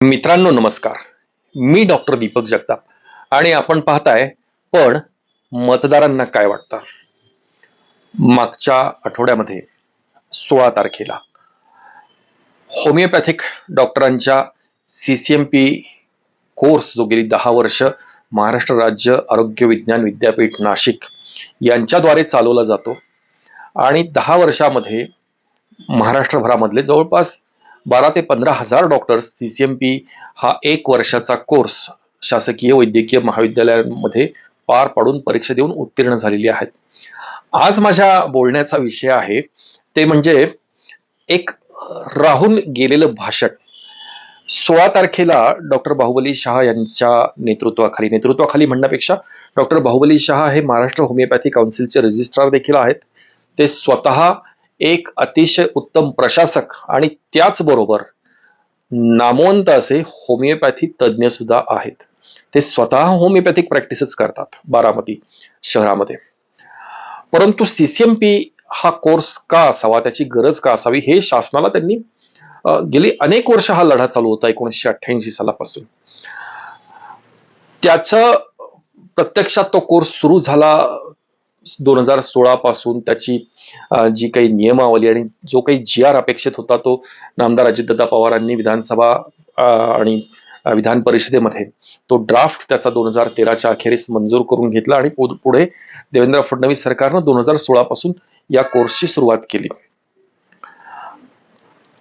मित्रांनो नमस्कार. मी डॉक्टर दीपक जगताप आणि आपण पाहताय पण मतदारांना काय वाटतं? मागच्या आठवड्यामध्ये सोळा तारखेला होमिओपॅथिक डॉक्टरांच्या C C M P course जो गेली दहा वर्ष महाराष्ट्र राज्य आरोग्य विज्ञान विद्यापीठ नाशिक यांच्याद्वारे चालवला जातो. आणि दहा वर्षामध्ये महाराष्ट्रभरामधले जवळपास बारा ते पंधरा हजार doctors C C M P हा एक वर्षाचा कोर्स शासकीय वैद्यकीय महाविद्यालयांमध्ये पार पाडून परीक्षा देऊन उत्तीर्ण झालेली आहेत. आज माझ्या बोलण्याचा विषय आहे ते म्हणजे एक राहून गेलेलं भाषण. सोळा तारखेला डॉक्टर बाहुबली शहा यांच्या नेतृत्वाखाली नेतृत्वाखाली म्हणण्यापेक्षा डॉक्टर बाहुबली शहा हे महाराष्ट्र होमिओपॅथी काउन्सिलचे रजिस्ट्रार देखील आहेत. ते स्वतः एक अतिशय उत्तम प्रशासक आणि त्याचबरोबर नामवंत असे होमिओपॅथी तज्ज्ञ सुद्धा आहेत. ते स्वतः होमिओपॅथिक प्रॅक्टिसच करतात बारामती शहरामध्ये. परंतु सीसीएमपी हा कोर्स का असावा त्याची गरज का असावी हे शासनाला त्यांनी गेली अनेक वर्ष हा लढा चालू होता एकोणीसशे अठ्ठ्याऐंशी सालापासून. त्याचं प्रत्यक्षात तो कोर्स सुरू झाला दोन हजार सोळा पासून त्याची जी काही नियमावली आणि जो काही जी आर अपेक्षित होता तो नामदार अजितदादा पवारांनी विधानसभा आणि विधान परिषदेमध्ये तो ड्राफ्ट त्याचा दोन हजार तेराच्या अखेरीस मंजूर करून घेतला आणि पु- पुढे देवेंद्र फडणवीस सरकारनं दोन हजार सोळा पासून या कोर्सची सुरुवात केली.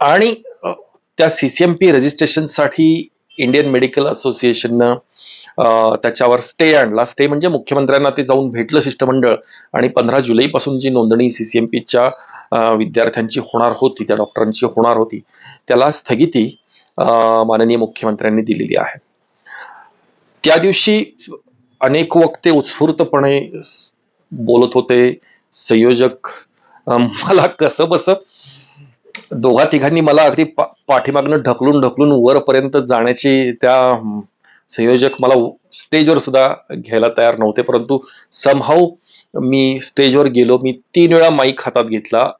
आणि त्या सीसीएमपी रजिस्ट्रेशनसाठी इंडियन मेडिकल असोसिएशननं त्याच्यावर स्टे आणला. स्टे म्हणजे मुख्यमंत्र्यांना ते जाऊन भेटलं शिष्टमंडळ. आणि पंधरा जुलैपासून जी नोंदणी सीसीएमपीच्या विद्यार्थ्यांची होणार होती त्या डॉक्टरांची होणार होती त्याला स्थगिती माननीय मुख्यमंत्र्यांनी दिलेली आहे. त्या दिवशी अनेक वक्ते उत्स्फूर्तपणे बोलत होते. संयोजक मला कसं बस दोघा तिघांनी मला अगदी पा- पाठीमागनं ढकलून ढकलून वरपर्यंत जाण्याची त्या संयोजक मला स्टेजवर सुद्धा घ्यायला तयार नव्हते परंतु समहाऊ मी स्टेजवर गेलो. मी तीन वेळा माईक हातात घेतला.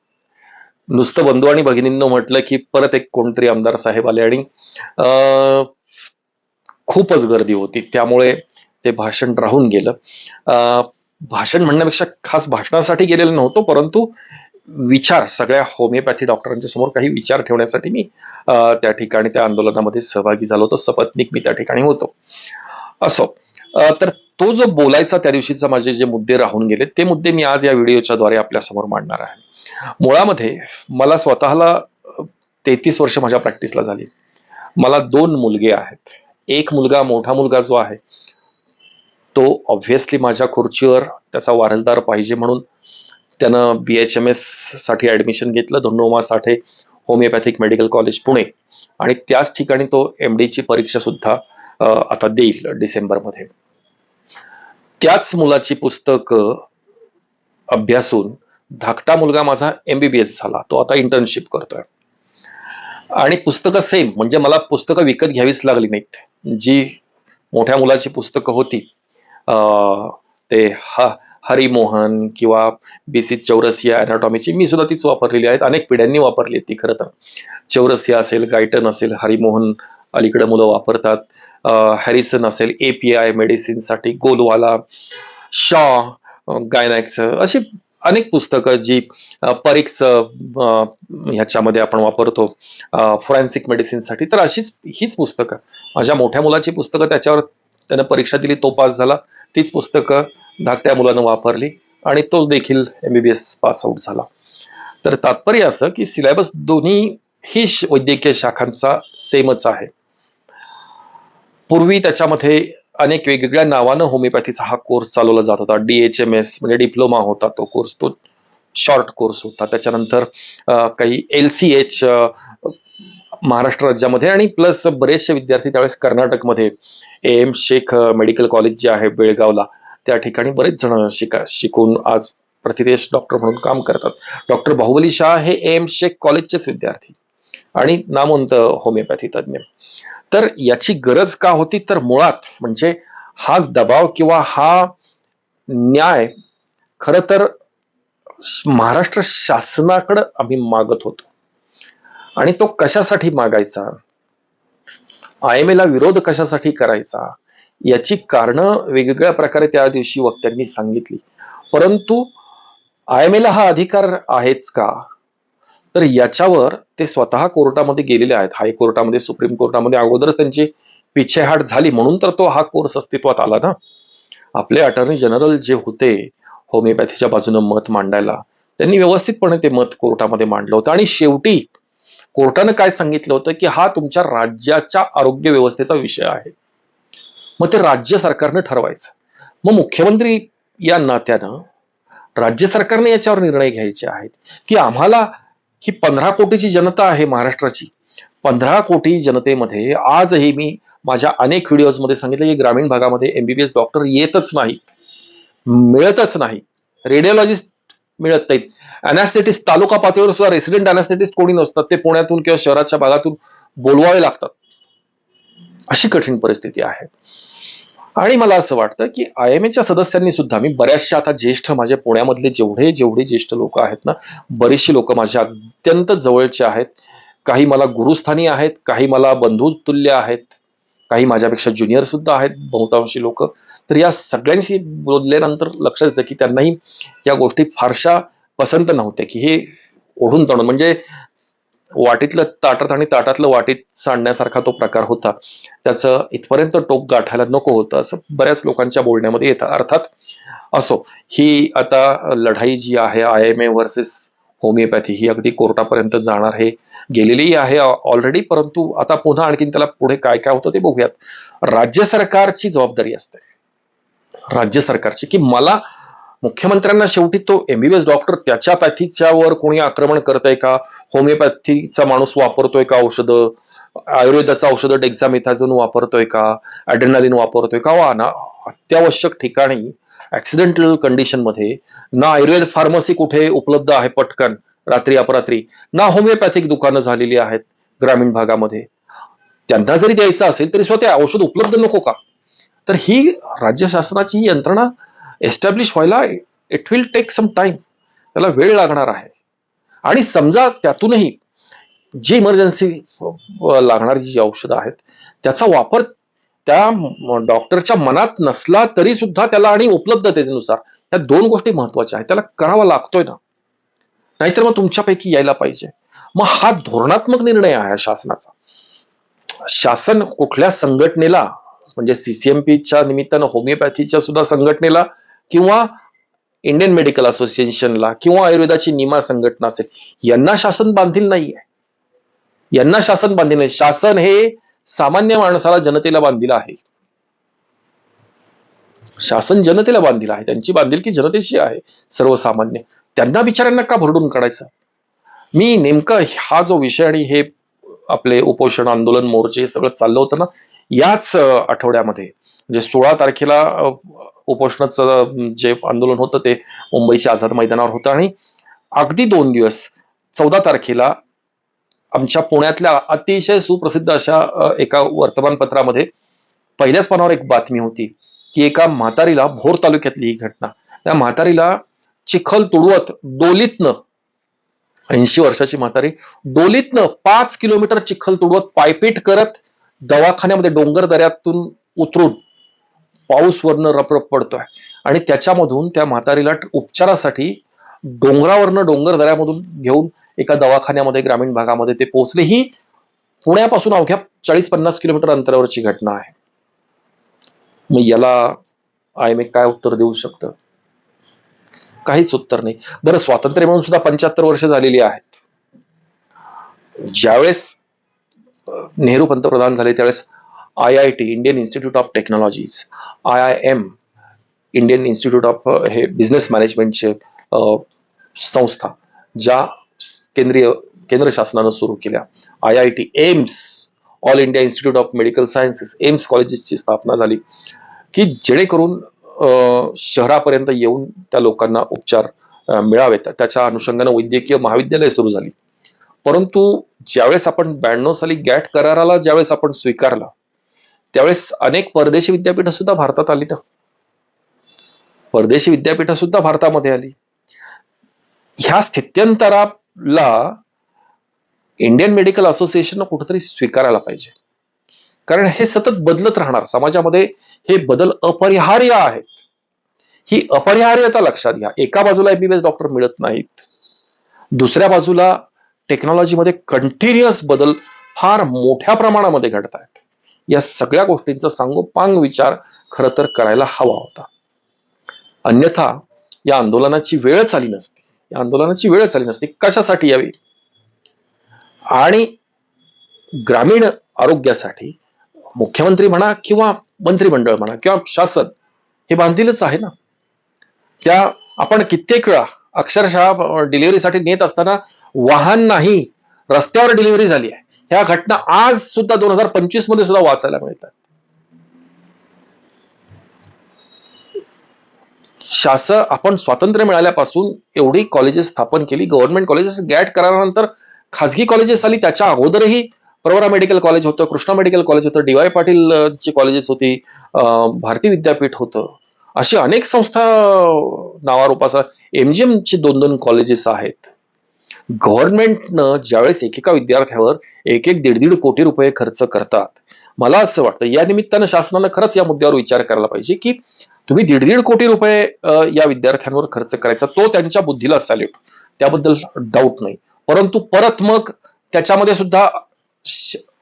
नुसतं बंधू आणि भगिनींना म्हटलं की परत एक कोणतरी आमदार साहेब आले आणि अं, खूपच गर्दी होती. त्यामुळे ते भाषण राहून गेलं. अं, भाषण म्हणण्यापेक्षा खास भाषणासाठी गेलेलो नव्हतो परंतु विचार सगळ्या होमिओपॅथी डॉक्टरांच्या समोर काही विचार ठेवण्यासाठी मी त्या ठिकाणी त्या आंदोलनामध्ये सहभागी झालो होतो. सपत्निक मी त्या ठिकाणी होतो. असो तर तो जो बोलायचा त्या दिवशीचा माझे जे मुद्दे राहून गेले ते मुद्दे मी आज या व्हिडिओच्या द्वारे आपल्यासमोर मांडणार आहे. मुळामध्ये मला स्वतःला तेहतीस वर्ष माझ्या प्रॅक्टिसला झाली. मला दोन मुलगे आहेत. एक मुलगा मोठा मुलगा जो आहे तो ऑब्व्हियसली माझ्या खुर्चीवर त्याचा वारसदार पाहिजे म्हणून त्यानं बी एच एम एससाठी ऍडमिशन घेतलं. धनुमा Sathe homeopathic medical college Pune. आणि त्याच ठिकाणी तो एम ची परीक्षा सुद्धा आता देईल डिसेंबरमध्ये त्याच मुलाची पुस्तक अभ्यासून धाकटा मुलगा माझा एमबीबीएस झाला. तो आता इंटर्नशिप करतोय. आणि पुस्तकं सेम म्हणजे मला पुस्तकं विकत घ्यावीच लागली नाहीत. जी मोठ्या मुलाची पुस्तकं होती ते हा हरिमोहन किंवा बेसिक चौरसिया अॅनाटॉमीची मी सुद्धा तीच वापरलेली आहेत. अनेक पिढ्यांनी वापरली ती खरं तर. चौरसिया असेल गायटन असेल हरिमोहन अलीकडे मुलं वापरतात. हॅरिसन असेल ए पी आय मेडिसिनसाठी गोलवाला शॉ गायनॅकचं अशी अनेक पुस्तकं जी अं, परीखचं ह्याच्यामध्ये आपण वापरतो. फॉरेन्सिक मेडिसिनसाठी तर अशीच हीच पुस्तकं. माझ्या मोठ्या मुलाची पुस्तकं त्याच्यावर त्यानं परीक्षा दिली तो पास झाला. तीच पुस्तकं धाकट्या मुलानं वापरली आणि तो देखील एमबीबीएस पास आउट झाला. तर तात्पर्य असं की सिलेबस दोन्ही ही वैद्यकीय शाखांचा सेमच आहे. पूर्वी त्याच्यामध्ये अनेक वेगवेगळ्या नावानं होमिओपॅथीचा हा कोर्स चालवला जात होता. डी एच एम एस म्हणजे डिप्लोमा होता तो कोर्स तो शॉर्ट कोर्स होता. त्याच्यानंतर काही एल सी एच महाराष्ट्र राज्यामध्ये आणि प्लस बरेचसे विद्यार्थी त्यावेळेस कर्नाटकमध्ये. A M Shaikh medical college जे आहे बेळगावला त्या ठिकाणी बरेच जण शिका शिकून आज प्रतिदेश डॉक्टर म्हणून काम करतात. डॉक्टर बाहुबली शाह हे ए एम शेख कॉलेजचेच विद्यार्थी. आणि नामवंत होमिओपॅथी तज्ज्ञ. तर याची गरज का होती? तर मुळात म्हणजे हा दबाव किंवा हा न्याय खर तर महाराष्ट्र शासनाकडं आम्ही मागत होतो. आणि तो कशासाठी मागायचा? आय एम ला विरोध कशासाठी करायचा? याची कारणं वेगवेगळ्या प्रकारे त्या दिवशी वक्त्यांनी सांगितली. परंतु आय एम ला हा अधिकार आहेच का? तर याच्यावर ते स्वतः कोर्टामध्ये गेलेले आहेत. हायकोर्टामध्ये सुप्रीम कोर्टामध्ये अगोदरच त्यांची पिछेहाट झाली. म्हणून तर तो हा कोर्स अस्तित्वात आला ना? आपले अटर्नी जनरल जे होते होमिओपॅथीच्या बाजूने मत मांडायला त्यांनी व्यवस्थितपणे ते मत कोर्टामध्ये मांडलं होतं. आणि शेवटी कोर्टानं काय सांगितलं होतं की हा तुमच्या राज्याच्या आरोग्य व्यवस्थेचा विषय आहे. मग ते राज्य सरकारनं ठरवायचं. मग मुख्यमंत्री या नात्यानं राज्य सरकारने याच्यावर निर्णय घ्यायचे आहेत की आम्हाला ही पंधरा कोटीची जनता आहे महाराष्ट्राची. पंधरा कोटी जनतेमध्ये आजही मी माझ्या अनेक व्हिडिओजमध्ये सांगितलं की ग्रामीण भागामध्ये एमबीबीएस डॉक्टर येतच नाहीत. मिळतच नाही रेडिओलॉजिस्ट मिळत नाहीत. अनॅस्थेटिस्ट तालुका पातळीवर सुद्धा रेसिडेंट अनॅस्थेटिस्ट कोणी नसतात ते पुण्यातून किंवा शहराच्या भागातून बोलवावे लागतात. अशी कठीण परिस्थिती आहे. आणि मला असं वाटतं की आय एम एच्या सदस्यांनी सुद्धा मी बऱ्याचशा आता ज्येष्ठ माझ्या पुण्यामधले जेवढे जेवढे ज्येष्ठ लोक आहेत ना बरीचशी लोक माझ्या अत्यंत जवळचे आहेत. काही मला गुरुस्थानी आहेत काही मला बंधुतुल्य आहेत काही माझ्यापेक्षा ज्युनियर सुद्धा आहेत बहुतांशी लोक. तर या सगळ्यांशी बोलल्यानंतर लक्षात येतं की त्यांनाही या गोष्टी फारशा पसंत नव्हते की हे ओढून तणून म्हणजे वाटीतलं ताटात आणि ताटातलं वाटीत सांडण्यासारखा तो प्रकार होता. त्याचं इथपर्यंत टोक गाठायला नको होतं असं बऱ्याच लोकांच्या बोलण्यामध्ये येतं. अर्थात असो ही आता लढाई जी आहे I M A versus homeopathy ही अगदी कोर्टापर्यंत जाणार हे गेलेली आहे ऑलरेडी परंतु आता पुन्हा आणखीन त्याला पुढे काय काय होतं ते बघूयात. राज्य सरकारची जबाबदारी असते. राज्य सरकारची की मला मुख्यमंत्र्यांना शेवटी तो एमबीबीएस डॉक्टर त्याच्या पॅथीच्यावर कोणी आक्रमण करतंय का? होमिओपॅथीचा माणूस वापरतोय का औषधं? आयुर्वेदाचं औषधं डेक्झामेथाझोन वापरतोय का? ॲड्रेनालिन वापरतोय का? वा ना अत्यावश्यक ठिकाणी ऍक्सिडेंटल कंडिशनमध्ये ना आयुर्वेद फार्मसी कुठे उपलब्ध आहे पटकन रात्री अपरात्री ना होमिओपॅथिक दुकानं झालेली आहेत ग्रामीण भागामध्ये. त्यांना जरी द्यायचं असेल तरी स्वतः औषध उपलब्ध नको का? तर ही राज्य शासनाची यंत्रणा एस्टॅब्लिश व्हायला it will take some time त्याला वेळ लागणार आहे. आणि समजा त्यातूनही जी इमर्जन्सी लागणारी जी औषधं आहेत त्याचा वापर त्या डॉक्टरच्या मनात नसला तरी सुद्धा त्याला आणि उपलब्धतेनुसार या दोन गोष्टी महत्त्वाच्या आहेत. त्याला करावा लागतोय ना. नाहीतर मग तुमच्यापैकी यायला पाहिजे. मग हा धोरणात्मक निर्णय आहे शासनाचा. शासन कुठल्या संघटनेला म्हणजे सीसीएमपीच्या निमित्तानं होमिओपॅथीच्या सुद्धा संघटनेला किंवा इंडियन मेडिकल असोसिएशनला किंवा आयुर्वेदाची निमा संघटना असेल यांना शासन बांधील नाहीये. यांना शासन बांधील नाही. शासन हे सामान्य माणसाला जनतेला बांधील आहे. शासन जनतेला बांधील आहे. त्यांची बांधिलकी जनतेशी आहे सर्वसामान्य. त्यांना बिचाऱ्यांना का भरडून काढायचं? मी नेमकं हा जो विषय आणि हे आपले उपोषण आंदोलन मोर्चे हे सगळं चाललं होतं ना याच आठवड्यामध्ये म्हणजे सोळा तारखेला उपोषणाचं जे आंदोलन होतं ते मुंबईच्या आझाद मैदानावर होतं. आणि अगदी दोन दिवस चौदा तारखेला आमच्या पुण्यातल्या अतिशय सुप्रसिद्ध अशा एका वर्तमानपत्रामध्ये पहिल्याच पानावर एक बातमी होती की एका म्हातारीला भोर तालुक्यातली ही घटना. त्या म्हातारीला चिखल तुडवत डोलीतनं ऐंशी वर्षाची म्हातारी डोलीतनं पाच किलोमीटर चिखल तुडवत पायपीट करत दवाखान्यामध्ये डोंगर दऱ्यातून उतरून पाऊस वरनं रपरप पडतोय. आणि त्याच्यामधून त्या म्हातारीला उपचारासाठी डोंगरावरनं डोंगर दऱ्यामधून घेऊन एका दवाखान्यामध्ये ग्रामीण भागामध्ये ते पोहोचले. ही पुण्यापासून अवघ्या चाळीस पन्नास किलोमीटर अंतरावरची घटना आहे. मग याला आय एम काय उत्तर देऊ शकतं? काहीच उत्तर नाही. बरं स्वातंत्र्य म्हणून सुद्धा पंच्याहत्तर वर्ष झालेली आहेत. ज्यावेळेस नेहरू पंतप्रधान झाले त्यावेळेस I I T Indian Institute of technologies I I M Indian Institute of हे बिझनेस मॅनेजमेंटचे संस्था ज्या केंद्रीय केंद्र शासनानं सुरू केल्या. I I T AIIMS All India Institute of Medical Sciences AIIMS कॉलेजेसची स्थापना झाली की जेणेकरून शहरापर्यंत येऊन त्या लोकांना उपचार मिळावेत. त्याच्या अनुषंगानं वैद्यकीय महाविद्यालय सुरू झाली. परंतु ज्यावेळेस आपण ब्याण्णव साली गॅट कराराला ज्यावेळेस आपण स्वीकारला त्यावेळेस अनेक परदेशी विद्यापीठ सुद्धा भारतात आली ना. परदेशी विद्यापीठ सुद्धा भारतामध्ये आली. ह्या स्थित्यंतराला इंडियन मेडिकल असोसिएशन कुठेतरी स्वीकारायला पाहिजे. कारण हे सतत बदलत राहणार. समाजामध्ये हे बदल अपरिहार्य आहेत. ही अपरिहार्यता लक्षात घ्या. एका बाजूला एमबीबीएस डॉक्टर मिळत नाहीत. दुसऱ्या बाजूला टेक्नॉलॉजीमध्ये कंटिन्युअस बदल फार मोठ्या प्रमाणामध्ये घडत आहेत या सगळ्या गोष्टींचा सांगोपांग विचार खर तर करायला हवा होता. अन्यथा या आंदोलनाची वेळच आली नसती. या आंदोलनाची वेळच आली नसती. कशासाठी यावी? आणि ग्रामीण आरोग्यासाठी मुख्यमंत्री म्हणा किंवा मंत्रिमंडळ म्हणा किंवा शासन हे बांधीलच आहे ना. त्या आपण कित्येक वेळा अक्षरशः डिलिव्हरीसाठी नेत असताना वाहन नाही रस्त्यावर डिलिव्हरी झाली आहे. ह्या घटना आज सुद्धा दोन हजार पंचवीसमध्ये सुद्धा वाचायला मिळतात. शासन आपण स्वातंत्र्य मिळाल्यापासून एवढी कॉलेजेस स्थापन केली गव्हर्नमेंट कॉलेजेस गॅट करारानंतर खाजगी कॉलेजेस आली त्याच्या अगोदरही प्रवरा मेडिकल कॉलेज होतं कृष्णा मेडिकल कॉलेज होतं डी वाय पाटील ची कॉलेजेस होती भारती विद्यापीठ होतं. अशी अनेक संस्था नावारूपाचा एमजीएम ची दोन दोन कॉलेजेस आहेत. गव्हर्नमेंटनं ज्यावेळेस एकेका विद्यार्थ्यावर एक एक दीड दीड कोटी रुपये खर्च करतात मला असं वाटतं या निमित्तानं शासनानं खरंच या मुद्द्यावर विचार करायला पाहिजे की तुम्ही दीड दीड कोटी रुपये या विद्यार्थ्यांवर खर्च करायचा तो त्यांच्या बुद्धीला सॅल्यूट त्याबद्दल डाऊट नाही. परंतु परत मग त्याच्यामध्ये सुद्धा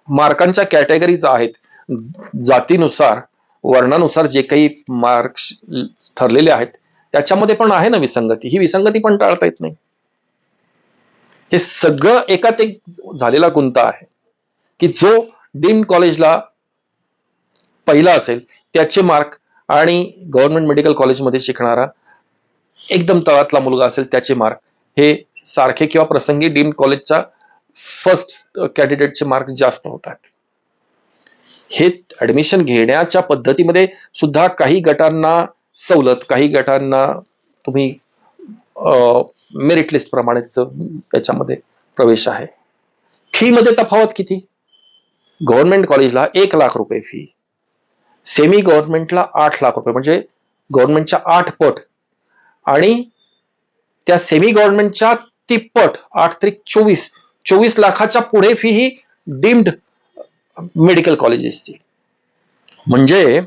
मार्कांच्या कॅटेगरीज आहेत. जातीनुसार वर्णानुसार जे काही मार्क्स ठरलेले आहेत त्याच्यामध्ये पण आहे ना विसंगती. ही विसंगती पण टाळता येत नाही. हे सगळं एकात एक झालेला गुंता आहे. की जो डीम कॉलेजला पहिला असेल त्याचे मार्क आणि गव्हर्नमेंट मेडिकल कॉलेजमध्ये शिकणारा एकदम तळातला मुलगा असेल त्याचे मार्क. हे सारखे किंवा प्रसंगी डीम कॉलेजचा फर्स्ट कॅन्डिडेटचे मार्क जास्त होतात. हे ऍडमिशन घेण्याच्या पद्धतीमध्ये सुद्धा काही गटांना सवलत काही गटांना तुम्ही मेरिट लिस्ट प्रमाणेच त्याच्यामध्ये प्रवेश आहे. फी मध्ये तफावत किती? गव्हर्नमेंट कॉलेजला एक लाख रुपये फी सेमी गव्हर्नमेंटला आठ लाख रुपये म्हणजे गव्हर्नमेंटच्या आठ पट. आणि त्या सेमी गव्हर्नमेंटच्या तिप्पट आठ त्रिक चोवीस चोवीस लाखाच्या पुढे फी ही डीम्ड मेडिकल कॉलेजेसची म्हणजे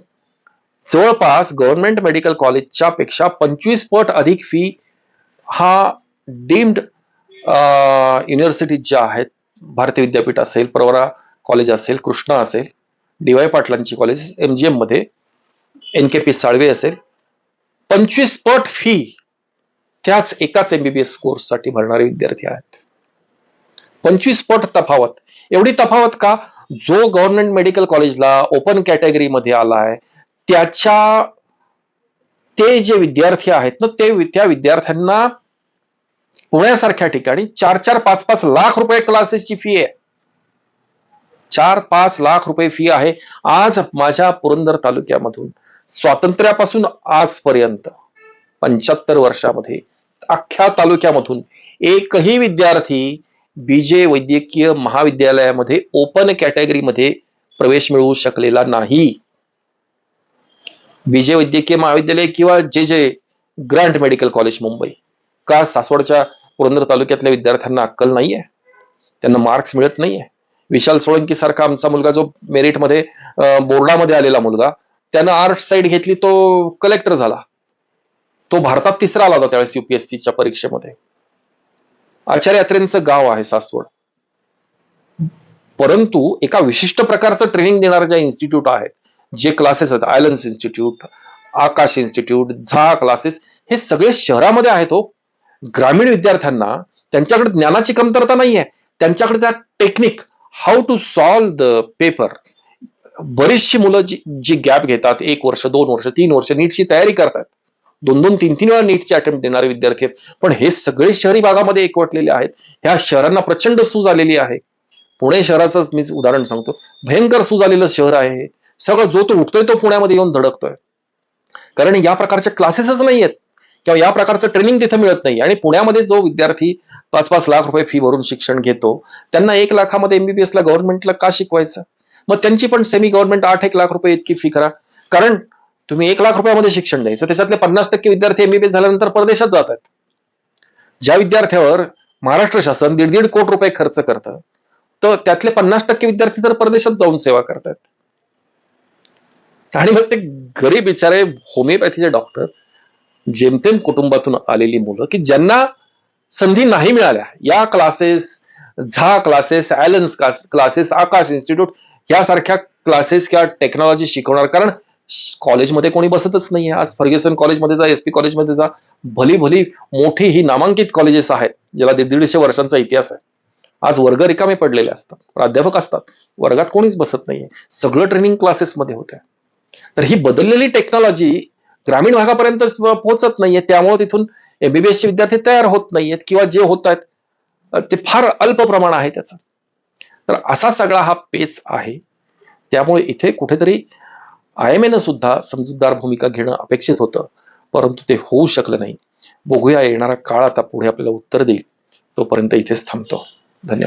जवळपास गव्हर्नमेंट मेडिकल कॉलेजच्या पेक्षा पंचवीस पट अधिक फी हा डीम्ड युनिव्हर्सिटीज ज्या आहेत भारतीय विद्यापीठ असेल प्रवरा कॉलेज असेल कृष्णा असेल डी वाय पाटलांची कॉलेज एम जी एममध्ये एन के पी साळवे असेल पंचवीस पट फी त्याच एकाच एमबीबीएस कोर्ससाठी भरणारे विद्यार्थी आहेत. पंचवीस पट तफावत. एवढी तफावत का? जो गव्हर्नमेंट मेडिकल कॉलेजला ओपन कॅटेगरी मध्ये आलाय त्याच्या ते जे विद्यार्थी आहेत ना ते त्या विद्यार्थ्यांना पुण्यासारख्या ठिकाणी चार चार पाच पाच लाख रुपये क्लासेसची फी आहे. चार पाच लाख रुपये फी आहे आज माझ्या पुरंदर तालुक्यामधून. स्वातंत्र्यापासून आजपर्यंत पंच्याहत्तर वर्षामध्ये अख्ख्या तालुक्यामधून एकही विद्यार्थी बीजे वैद्यकीय महाविद्यालयामध्ये ओपन कॅटेगरीमध्ये प्रवेश मिळवू शकलेला नाही. विजय वैद्यकीय महाविद्यालय किंवा जे जे ग्रँट मेडिकल कॉलेज मुंबई. का सासवडच्या पुरंदर तालुक्यातल्या विद्यार्थ्यांना अक्कल नाहीये? त्यांना मार्क्स मिळत नाहीये. विशाल सोळंकी सारखा आमचा मुलगा जो मेरिटमध्ये बोर्डामध्ये आलेला मुलगा त्यानं आर्ट साईड घेतली तो कलेक्टर झाला. तो भारतात तिसरा आला होता त्यावेळेस युपीएससीच्या परीक्षेमध्ये. आचार्य यात्रेंचं गाव आहे सासवड. परंतु एका विशिष्ट प्रकारचं ट्रेनिंग देणाऱ्या ज्या इन्स्टिट्यूट आहेत जे क्लासेस आहेत Allen's institute Aakash institute Jha classes हे सगळे शहरामध्ये आहेत हो. ग्रामीण विद्यार्थ्यांना त्यांच्याकडे ज्ञानाची कमतरता नाही आहे त्यांच्याकडे त्या technique how to solve the paper बरीचशी मुलं जी जी गॅप घेतात एक वर्ष दोन वर्ष तीन वर्ष नीटची तयारी करतात. दोन दोन तीन तीन वेळा नीटचे अटेम्प्ट देणारे विद्यार्थी आहेत. पण हे सगळे शहरी भागामध्ये एकवटलेले आहेत. ह्या शहरांना प्रचंड सूज आलेली आहे. पुणे शहराचंच मी उदाहरण सांगतो. भयंकर सूज आलेलं शहर आहे सगळं जो तो उठतोय तो पुण्यामध्ये येऊन धडकतोय. कारण या प्रकारचे क्लासेसच नाही आहेत किंवा या प्रकारचं ट्रेनिंग तिथं मिळत नाही. आणि पुण्यामध्ये जो विद्यार्थी पाच पाच लाख रुपये फी भरून शिक्षण घेतो त्यांना एक लाखामध्ये एमबीबीएसला गव्हर्नमेंटला का शिकवायचं? मग त्यांची पण सेमी गव्हर्नमेंट आठ एक लाख रुपये इतकी फी करा. कारण तुम्ही एक लाख रुपयामध्ये शिक्षण द्यायचं. त्याच्यातले पन्नास टक्के विद्यार्थी एमबीबीएस झाल्यानंतर परदेशात जात आहेत. ज्या विद्यार्थ्यावर महाराष्ट्र शासन दीड दीड कोटी रुपये खर्च करतं तर त्यातले पन्नास टक्के विद्यार्थी तर परदेशात जाऊन सेवा करतात आणि मग ते गरीब बिचारे होमिओपॅथीचे डॉक्टर जेमतेम कुटुंबातून आलेली मुलं की ज्यांना संधी नाही मिळाल्या. या classes Jha classes Allen's classes Aakash institute यासारख्या क्लासेस किंवा टेक्नॉलॉजी शिकवणार. कारण कॉलेजमध्ये कोणी बसतच नाहीये. आज फर्ग्युसन कॉलेजमध्ये जा एस पी कॉलेजमध्ये जा भली भली मोठी ही नामांकित कॉलेजेस आहेत ज्याला दीड दीडशे वर्षांचा इतिहास आहे. आज वर्ग रिकामे पडलेले असतात प्राध्यापक असतात वर्गात कोणीच बसत नाहीये. सगळं ट्रेनिंग क्लासेसमध्ये होत्या. तर ही बदललेली टेक्नॉलॉजी ग्रामीण भागापर्यंत पोहोचत नाहीये. त्यामुळे तिथून एमबीबीएस चे विद्यार्थी तयार होत नाहीयेत किंवा जे होत आहेत ते फार अल्प प्रमाण आहे त्याचं. तर असा सगळा हा पेच आहे. त्यामुळे इथे कुठेतरी आय एम एनं सुद्धा समजूतदार भूमिका घेणं अपेक्षित होतं. परंतु ते होऊ शकलं नाही. बघूया येणारा काळ आता पुढे आपल्याला उत्तर देईल. तोपर्यंत इथेच थांबतो. धन्यवाद.